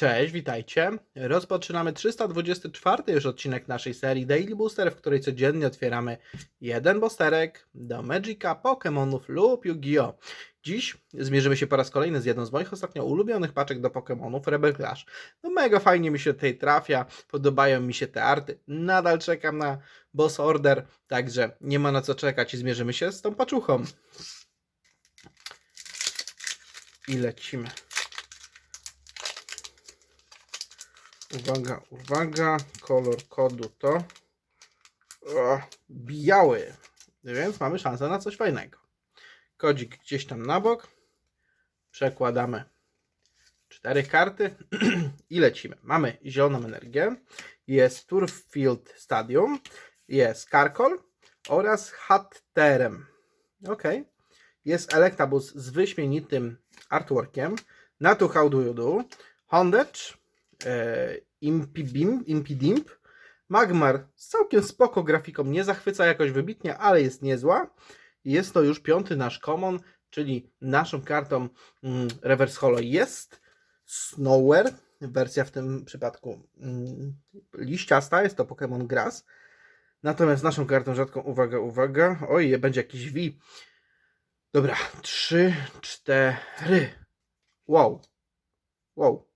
Cześć, witajcie. Rozpoczynamy 324 już odcinek naszej serii Daily Booster, w której codziennie otwieramy jeden boosterek do Magica, Pokémonów lub Yu-Gi-Oh! Dziś zmierzymy się po raz kolejny z jedną z moich ostatnio ulubionych paczek do Pokémonów, Rebel Clash. No mega fajnie mi się tutaj trafia, podobają mi się te arty. Nadal czekam na boss order, także nie ma na co czekać i zmierzymy się z tą paczuchą. I lecimy. Uwaga, uwaga, kolor kodu to o, biały, więc mamy szansę na coś fajnego. Kodzik gdzieś tam na bok, przekładamy cztery karty i lecimy. Mamy zieloną energię, jest Turffield Stadium, jest Karkol oraz Hatterem. Ok. Jest Electabuzz z wyśmienitym artworkiem, Natu How Do You Do, e, Impibim, Impidimp, Magmar z całkiem spoko grafiką, nie zachwyca jakoś wybitnie, ale jest niezła. Jest to już piąty nasz common, czyli naszą kartą mm, Reverse jest Snower, wersja w tym przypadku mm, liściasta, jest to Pokémon Grass. Natomiast naszą kartą rzadką, uwaga, uwaga, oj, będzie jakiś V. Dobra, trzy, cztery. Wow. Wow.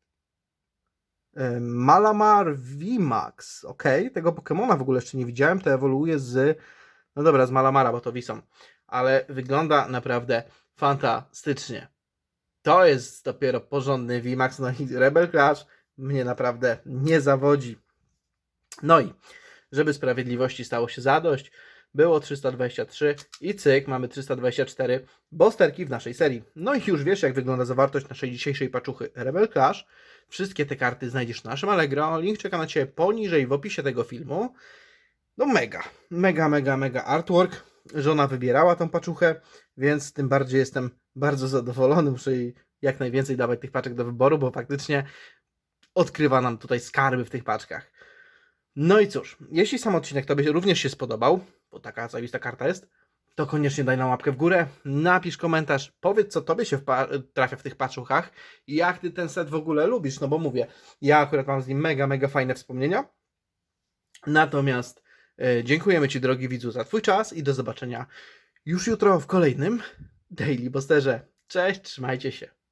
Malamar VMAX. Ok, tego Pokemona w ogóle jeszcze nie widziałem. To ewoluuje z. No dobra, z Malamara, bo to Wisą. Ale wygląda naprawdę fantastycznie. To jest dopiero porządny VMAX. No i Rebel Clash mnie naprawdę nie zawodzi. No i żeby sprawiedliwości stało się zadość, było 323 i cyk, mamy 324 bosterki w naszej serii. No i już wiesz, jak wygląda zawartość naszej dzisiejszej paczuchy Rebel Clash. Wszystkie te karty znajdziesz na naszym Allegro. Link czeka na Ciebie poniżej w opisie tego filmu. No mega, mega, mega, mega artwork. Żona wybierała tą paczuchę, więc tym bardziej jestem bardzo zadowolony. Muszę jej jak najwięcej dawać tych paczek do wyboru, bo faktycznie odkrywa nam tutaj skarby w tych paczkach. No i cóż, jeśli sam odcinek Tobie również się spodobał, bo taka zajebista karta jest, to koniecznie daj nam łapkę w górę, napisz komentarz, powiedz co Tobie się trafia w tych paczuchach i jak Ty ten set w ogóle lubisz, no bo mówię, ja akurat mam z nim mega, mega fajne wspomnienia. Natomiast e, dziękujemy Ci drogi widzu za Twój czas i do zobaczenia już jutro w kolejnym Daily Busterze. Cześć, trzymajcie się.